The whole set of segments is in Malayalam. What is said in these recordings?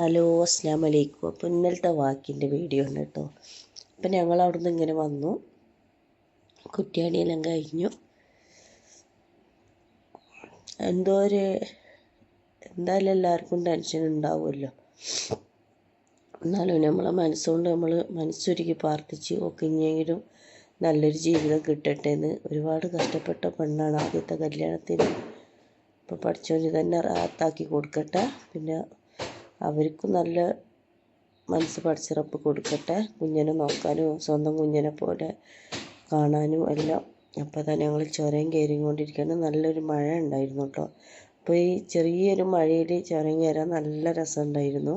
ഹലോ അസ്ലാം വലൈക്കും അപ്പോൾ ഇന്നലത്തെ വാക്കിന്റെ വീഡിയോ ഉണ്ട് കേട്ടോ. അപ്പം ഞങ്ങൾ അവിടുന്ന് ഇങ്ങനെ വന്നു. കുറ്റിയാടിയെല്ലാം കഴിഞ്ഞു. എന്തോ ഒരു എന്തായാലും എല്ലാവർക്കും ടെൻഷൻ ഉണ്ടാവുമല്ലോ. എന്നാലും നമ്മളെ മനസ്സുകൊണ്ട് നമ്മൾ മനസ്സൊരുക്കി പ്രാർത്ഥിച്ച് ഒക്കെ ഇനിയെങ്കിലും നല്ലൊരു ജീവിതം കിട്ടട്ടെ എന്ന് ഒരുപാട് കഷ്ടപ്പെട്ട പെണ്ണാണ് ആദ്യത്തെ കല്യാണത്തിന്. അപ്പോൾ പഠിച്ചോന് തന്നെ റാത്താക്കി കൊടുക്കട്ടെ. പിന്നെ അവർക്കും നല്ല മനസ്സ് പഠിച്ചിറപ്പ് കൊടുക്കട്ടെ. കുഞ്ഞിനെ നോക്കാനും സ്വന്തം കുഞ്ഞിനെ പോലെ കാണാനും എല്ലാം. അപ്പോൾ തന്നെ ഞങ്ങൾ ചുരം കയറിക്കൊണ്ടിരിക്കുകയാണ് നല്ലൊരു മഴ ഉണ്ടായിരുന്നു കേട്ടോ. അപ്പോൾ ഈ ചെറിയൊരു മഴയിൽ ചുരം കയറാൻ നല്ല രസമുണ്ടായിരുന്നു.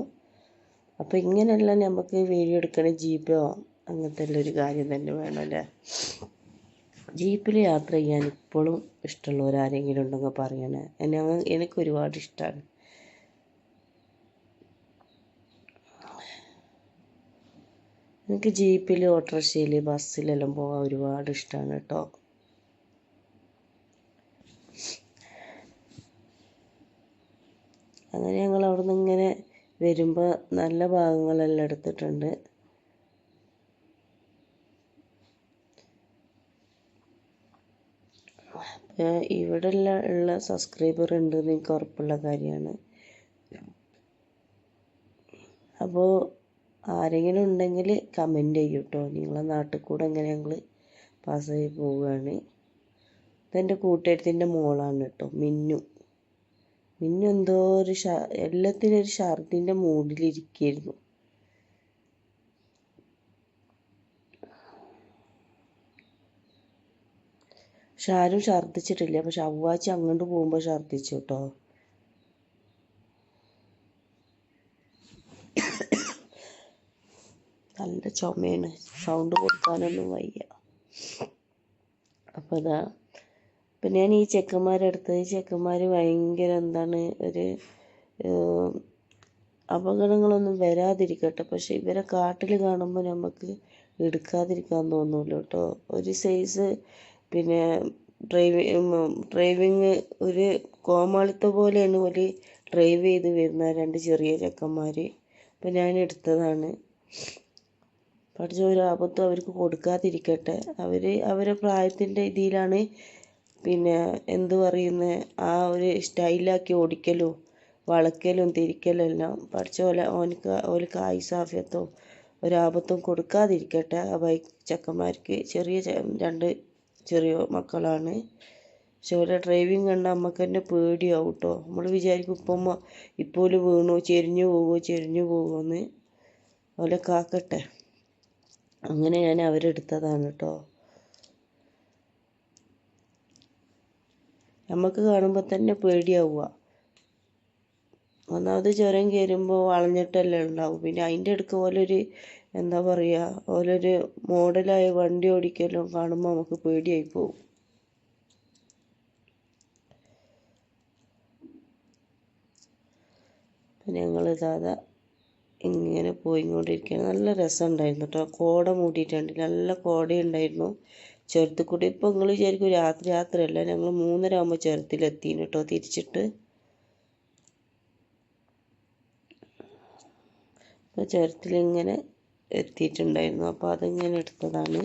അപ്പോൾ ഇങ്ങനെയല്ല നമുക്ക് വീഡിയോ എടുക്കണ ജീപ്പോ? അങ്ങനത്തെ ഒരു കാര്യം തന്നെ വേണം അല്ലേ? ജീപ്പിൽ യാത്ര ചെയ്യാൻ ഇപ്പോഴും ഇഷ്ടമുള്ളവരാരെങ്കിലും ഉണ്ടെങ്കിൽ പറയണേ. എന്നെ എനിക്ക് ഒരുപാട് ഇഷ്ടമാണ് എനിക്ക് ജീപ്പിൽ ഓട്ടോറിക്ഷയിൽ ബസ്സിലെല്ലാം പോകാൻ ഒരുപാട് ഇഷ്ടമാണ് കേട്ടോ. അങ്ങനെ ഞങ്ങൾ അവിടെ നിന്ന് ഇങ്ങനെ വരുമ്പോൾ നല്ല ഭാഗങ്ങളെല്ലാം എടുത്തിട്ടുണ്ട്. ഇവിടെ ഉള്ള സബ്സ്ക്രൈബർ ഉണ്ട് എനിക്ക് ഉറപ്പുള്ള കാര്യമാണ്. അപ്പോൾ ആരെങ്കിലും ഉണ്ടെങ്കിൽ കമന്റ് ചെയ്യൂ കേട്ടോ നിങ്ങളെ നാട്ടിൽ കൂടെ എങ്ങനെ ഞങ്ങൾ പാസ്സായി പോവുകയാണ്. ഇതെന്റെ കൂട്ടുകാരത്തിന്റെ മോളാണ് കേട്ടോ മിന്നു. മിന്നു എന്തോ ഒരു ഷാ എല്ലാത്തിനും ഒരു ഷർട്ടിന്റെ മൂഡിലിരിക്കുകയായിരുന്നു പക്ഷെ ആരും ഛർദ്ദിച്ചിട്ടില്ല പക്ഷെ അവ്വാച്ചി അങ്ങോട്ട് പോകുമ്പോൾ ഛർദ്ദിച്ചു കേട്ടോ നല്ല ചുമയാണ്. സൗണ്ട് കൊടുക്കാനൊന്നും വയ്യ. അപ്പോൾ അതാ പിന്നെ ഞാൻ ഈ ചെക്കന്മാരെടുത്ത് ഈ ചെക്കന്മാർ ഭയങ്കര എന്താണ് ഒരു അപകടങ്ങളൊന്നും വരാതിരിക്കട്ടെ. പക്ഷെ ഇവരെ കാട്ടിൽ കാണുമ്പോൾ നമുക്ക് എടുക്കാതിരിക്കാൻ തോന്നുമല്ലോ കേട്ടോ. ഒരു സൈസ് പിന്നെ ഡ്രൈവിങ് ഡ്രൈവിങ് ഒരു കോമാളിത്ത പോലെയാണ് ഒരു ഡ്രൈവ് ചെയ്ത് വരുന്ന രണ്ട് ചെറിയ ചെക്കന്മാർ അപ്പം ഞാൻ എടുത്തതാണ്. പഠിച്ച ഒരു ആപത്തും അവർക്ക് കൊടുക്കാതിരിക്കട്ടെ. അവർ അവരെ പ്രായത്തിന്റെ ഇതിലാണ് പിന്നെ എന്ത് പറയുന്നത് ആ ഒരു സ്റ്റൈലാക്കി ഓടിക്കലും വളക്കലും തിരിക്കലും എല്ലാം പഠിച്ച പോലെ ഓനക്ക് ഓർക്ക് ആയുസാഫ്യത്തോ ഒരാപത്തും കൊടുക്കാതിരിക്കട്ടെ. ആ ബൈക്ക് ചെക്കന്മാർക്ക് ചെറിയ രണ്ട് ചെറിയ മക്കളാണ്. പക്ഷെ ഓരോ ഡ്രൈവിങ് കണ്ട നമുക്ക് തന്നെ പേടിയാവും കേട്ടോ നമ്മൾ വിചാരിക്കും ഇപ്പം ഇപ്പോൾ വീണു ചെരിഞ്ഞു പോകുമോ ചെരിഞ്ഞു പോവോന്ന്. ഓലെ കാക്കട്ടെ അങ്ങനെ ഞാൻ അവരെടുത്തതാണ് കേട്ടോ നമുക്ക് കാണുമ്പോൾ തന്നെ പേടിയാവുക. ഒന്നാമത് ചുരം കയറുമ്പോൾ വളഞ്ഞിട്ടല്ലേ ഉണ്ടാവും. പിന്നെ അതിന്റെ അടുക്ക് പോലൊരു എന്താ പറയുക ഓലൊരു മോഡലായ വണ്ടി ഓടിക്കലും കാണുമ്പോൾ നമുക്ക് പേടിയായി പോകും ഞങ്ങൾ ഇങ്ങനെ പോയിക്കൊണ്ടിരിക്കുകയാണ്. നല്ല രസമുണ്ടായിരുന്നു കേട്ടോ കോട മൂടിയിട്ടുണ്ട്. നല്ല കോടയുണ്ടായിരുന്നു. കൂടി ഇപ്പോൾ നിങ്ങൾ വിചാരിക്കും രാത്രി രാത്രിയല്ല. ഞങ്ങൾ മൂന്നര ആകുമ്പോൾ ചുരത്തിലെത്തിന് കേട്ടോ തിരിച്ചിട്ട്. അപ്പോൾ ചെറുത്തിലിങ്ങനെ എത്തിയിട്ടുണ്ടായിരുന്നു. അപ്പോൾ അതിങ്ങനെ എടുത്തതാണ്.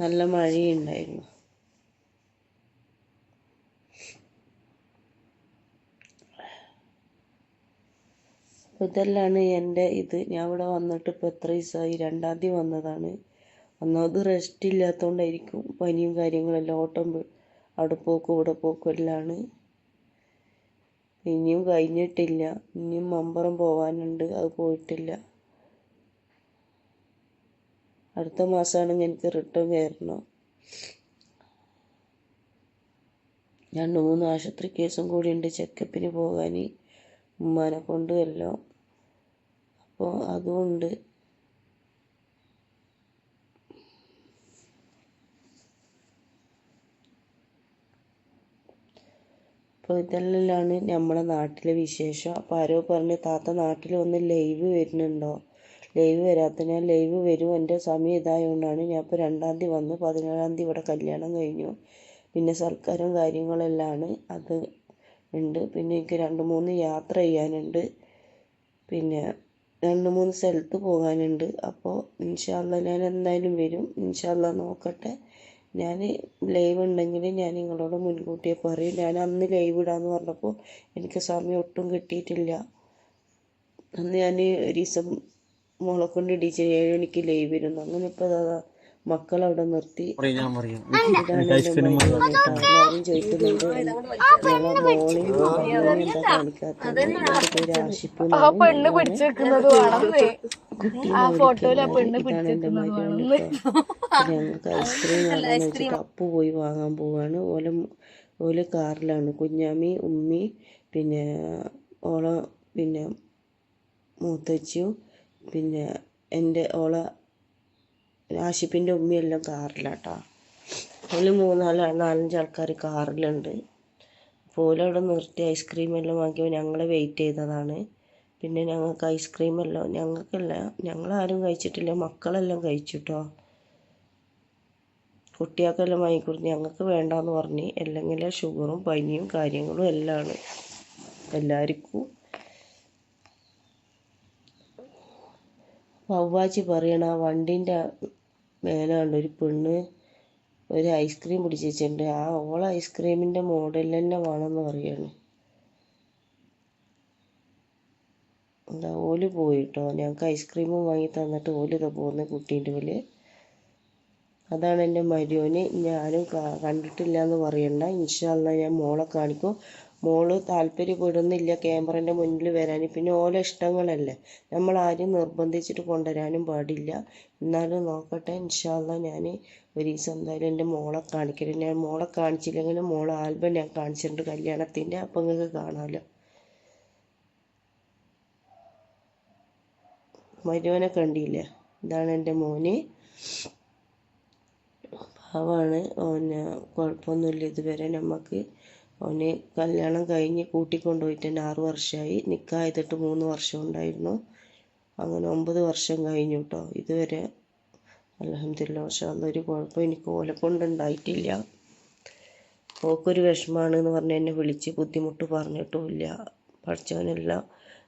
നല്ല മഴയുണ്ടായിരുന്നു. ഇതെല്ലാണ് എന്റെ ഇത്. ഞാൻ ഇവിടെ വന്നിട്ട് ഇപ്പോൾ എത്ര ദിവസമായി? രണ്ടാം തീയതി വന്നതാണ്. ഒന്നാമത് റെസ്റ്റ് ഇല്ലാത്തതുകൊണ്ടായിരിക്കും പനിയും കാര്യങ്ങളെല്ലാം. ഓട്ടം അവിടെ പോക്കും ഇവിടെ പോക്കും എല്ലാമാണ് ഇനിയും കഴിഞ്ഞിട്ടില്ല. ഇനിയും മമ്പറം പോകാനുണ്ട് അത് പോയിട്ടില്ല. അടുത്ത മാസമാണ് എനിക്ക് റിട്ടേൺ കയറണം രണ്ട് മൂന്ന് ആശുപത്രി കേസും കൂടി ഉണ്ട് ചെക്കപ്പിന് പോകാൻ ഉമ്മാനെ കൊണ്ട് എല്ലാം. അപ്പോൾ അതുകൊണ്ട് അപ്പോൾ ഇതെല്ലാമാണ് നമ്മുടെ നാട്ടിലെ വിശേഷം. അപ്പോൾ ആരോ പറഞ്ഞു താത്ത നാട്ടിൽ വന്ന് ലൈവ് വരുന്നുണ്ടോ? ലൈവ് വരാത്ത ഞാൻ ലൈവ് വരും. എന്റെ സമയം ഇതായതുകൊണ്ടാണ് ഞാൻ ഇപ്പോൾ രണ്ടാം തീയതി വന്ന്. പതിനേഴാം തീയതി ഇവിടെ കല്യാണം കഴിഞ്ഞു. പിന്നെ സൽക്കാരം കാര്യങ്ങളെല്ലാം അത് ഉണ്ട്. പിന്നെ എനിക്ക് രണ്ട് മൂന്ന് യാത്ര ചെയ്യാനുണ്ട്. പിന്നെ രണ്ട് മൂന്ന് സ്ഥലത്ത് പോകാനുണ്ട്. അപ്പോൾ ഇൻഷാല്ല ഞാൻ എന്തായാലും വരും. ഇൻഷാല്ല നോക്കട്ടെ. ഞാൻ ലൈവ് ഉണ്ടെങ്കിൽ ഞാൻ നിങ്ങളോട് മുൻകൂട്ടിയെ പറയും ഞാൻ അന്ന് ലൈവ് ഇടാന്ന് പറഞ്ഞപ്പോൾ എനിക്ക് സമയം ഒട്ടും കിട്ടിയിട്ടില്ല. അന്ന് ഞാൻ ഒരു ദിവസം മോളെ കൊണ്ട് ഇടിച്ച് ഏഴ് മണിക്ക് ലൈവ് ഇരുന്നു അങ്ങനെ ഇപ്പോൾ അതാ നിർത്തി. എന്റെ മരുമോൻ കേട്ടോ. എല്ലാവരും ചോദിക്കുന്നുണ്ട്. ഞങ്ങൾക്ക് ഐസ്ക്രീം കപ്പ് പോയി വാങ്ങാൻ പോവാണ്. ഓല ഓല കാറിലാണ്. കുഞ്ഞാമി ഉമ്മി പിന്നെ ഓള പിന്നെ മൂത്തച്ചിയും പിന്നെ എന്റെ ഓള ആഷിപ്പിന്റെ ഉമ്മയെല്ലാം കാറിലാട്ടോ. അതിൽ മൂന്നാൽ നാലഞ്ച് ആൾക്കാർ കാറിലുണ്ട് അവിടെ നിർത്തി ഐസ്ക്രീം എല്ലാം വാങ്ങിയപ്പോൾ ഞങ്ങൾ വെയിറ്റ് ചെയ്തതാണ്. പിന്നെ ഞങ്ങൾക്ക് ഐസ്ക്രീം എല്ലാം ഞങ്ങൾക്കല്ല ഞങ്ങളാരും കഴിച്ചിട്ടില്ല മക്കളെല്ലാം കഴിച്ചു കേട്ടോ കുട്ടികൾക്കെല്ലാം വാങ്ങിക്കൊടുത്ത് ഞങ്ങൾക്ക് വേണ്ടാന്ന് പറഞ്ഞ് അല്ലെങ്കിൽ ഷുഗറും പനിയും കാര്യങ്ങളും എല്ലാം ആണ് എല്ലാവർക്കും. വവ്വാച്ചി പറയണ വണ്ടീന്റെ മേലാണ് ഒരു പെണ്ണ് ഒരു ഐസ്ക്രീം പിടിച്ച് വെച്ചിട്ടുണ്ട്. ആ ഓൾ ഐസ്ക്രീമിന്റെ മോഡൽ തന്നെ വേണമെന്ന് പറയാണ്. എന്താ ഓൽ പോയിട്ടോ? ഞങ്ങൾക്ക് ഐസ്ക്രീമും വാങ്ങി തന്നിട്ട് ഓൽ പോകുന്നത് പോകുന്ന കുട്ടീന്റെ പോലെ അതാണ് എന്റെ മരുവന് ഞാനും കണ്ടിട്ടില്ല എന്ന് പറയണ്ട. ഇൻഷാല്ല ഞാൻ മോളെ കാണിക്കും. മോൾ താല്പര്യപ്പെടുന്നില്ല ക്യാമറേന്റെ മുന്നിൽ വരാൻ പിന്നെ ഓലെ ഇഷ്ടങ്ങളല്ലേ? നമ്മൾ ആരും നിർബന്ധിച്ചിട്ട് കൊണ്ടുവരാനും പാടില്ല. എന്നാലും നോക്കട്ടെ ഇൻഷാല്ല ഞാൻ ഒരു ദിവസം എന്തായാലും എന്റെ മോളെ കാണിക്കരുത് ഞാൻ മോളെ കാണിച്ചില്ലെങ്കിലും മോളെ ആൽബം ഞാൻ കാണിച്ചിട്ടുണ്ട് കല്യാണത്തിന്റെ. അപ്പം നിങ്ങൾക്ക് കാണാമല്ലോ മരുവനെ കണ്ടില്ലേ? ഇതാണ് എന്റെ മോന്. പാവാണ്. പിന്നെ കുഴപ്പമൊന്നുമില്ല ഇതുവരെ നമുക്ക് ഓന് കല്യാണം കഴിഞ്ഞ് കൂട്ടിക്കൊണ്ടുപോയിട്ട് തന്നെ ആറ് വർഷമായി നിക്കാഹ് ചെയ്തിട്ട് മൂന്ന് വർഷം ഉണ്ടായിരുന്നു അങ്ങനെ ഒമ്പത് വർഷം കഴിഞ്ഞു കേട്ടോ ഇതുവരെ അലഹമില്ല പക്ഷെ അതൊരു കുഴപ്പം എനിക്ക് ഓലെ കൊണ്ടുണ്ടായിട്ടില്ല ഓക്കൊരു വിഷമാണ് എന്ന് പറഞ്ഞ് എന്നെ വിളിച്ച് ബുദ്ധിമുട്ട് പറഞ്ഞിട്ടുമില്ല. പഠിച്ചവനല്ല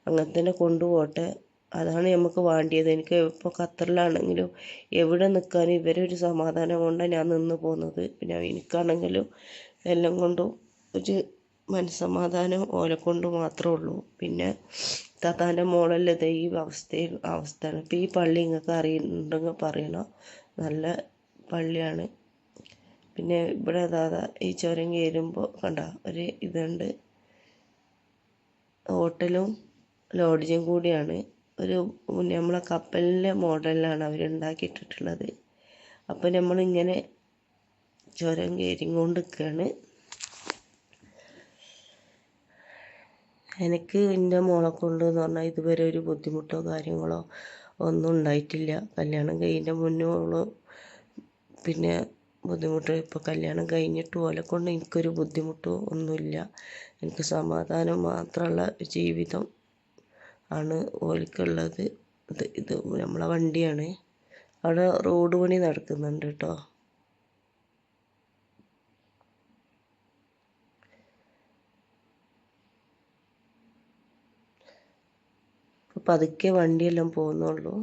അങ്ങനെ തന്നെ കൊണ്ടുപോട്ടെ അതാണ് നമുക്ക് വേണ്ടിയത്. എനിക്ക് ഇപ്പോൾ ഖത്തറിലാണെങ്കിലും എവിടെ നിൽക്കാനും ഇവരൊരു സമാധാനം കൊണ്ടാണ് ഞാൻ നിന്ന് പോകുന്നത് പിന്നെ എനിക്കാണെങ്കിലും എല്ലാം കൊണ്ടും ഒരു മനസ്സമാധാനം ഓലക്കൊണ്ട് കൊണ്ട് മാത്രമേ ഉള്ളൂ. പിന്നെ താത്താന്റെ മോളല്ലേ ഈ അവസ്ഥയിൽ അവസ്ഥയാണ്. ഇപ്പം ഈ പള്ളി നിങ്ങൾക്ക് അറിയുന്നുണ്ടെങ്കിൽ പറയണം? നല്ല പള്ളിയാണ്. പിന്നെ ഇവിടെ അതാ ഈ ചുരം കയറുമ്പോൾ കണ്ട ഒരു ഇതുണ്ട്. ഹോട്ടലും ലോഡ്ജും കൂടിയാണ്. ഒരു നമ്മളെ കപ്പലിന്റെ മോഡലിലാണ് അവരുണ്ടാക്കിയിട്ടിട്ടുള്ളത് അപ്പോൾ നമ്മളിങ്ങനെ ചുരം കയറിക്കൊണ്ട് നിൽക്കുകയാണ് എനിക്ക് എന്റെ മോളെ കൊണ്ട് എന്ന് പറഞ്ഞാൽ ഇതുവരെ ഒരു ബുദ്ധിമുട്ടോ കാര്യങ്ങളോ ഒന്നും ഉണ്ടായിട്ടില്ല. കല്യാണം കഴിഞ്ഞ മുന്നേ ഓൾ പിന്നെ ബുദ്ധിമുട്ട് ഇപ്പോൾ കല്യാണം കഴിഞ്ഞിട്ട് ഓലെ കൊണ്ട് എനിക്കൊരു ബുദ്ധിമുട്ടോ ഒന്നുമില്ല. എനിക്ക് സമാധാനം മാത്രമുള്ള ജീവിതം ആണ് ഓൽക്കുള്ളത്. ഇത് ഇത് നമ്മളെ വണ്ടിയാണ്. അവിടെ റോഡ് പണി നടക്കുന്നുണ്ട് കേട്ടോ. പതുക്കെ വണ്ടിയെല്ലാം പോകുന്നുള്ളൂ.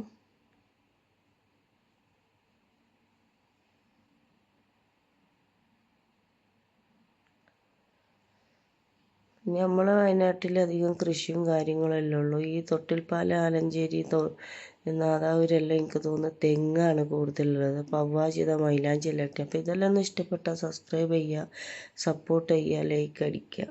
നമ്മളെ വയനാട്ടിൽ അധികം കൃഷിയും കാര്യങ്ങളെല്ലാം ഉള്ളൂ. ഈ തൊട്ടിൽപ്പാല ആലഞ്ചേരി തൊ നാദാപുരെല്ലാം എനിക്ക് തോന്നുന്നു തെങ്ങാണ് കൂടുതലുള്ളത്. അപ്പോൾ അവ്വാചിത മൈലാഞ്ചി എല്ലാം അപ്പോൾ ഇതെല്ലാം ഒന്ന് ഇഷ്ടപ്പെട്ടാൽ സബ്സ്ക്രൈബ് ചെയ്യുക സപ്പോർട്ട് ചെയ്യുക ലൈക്ക് അടിക്കുക.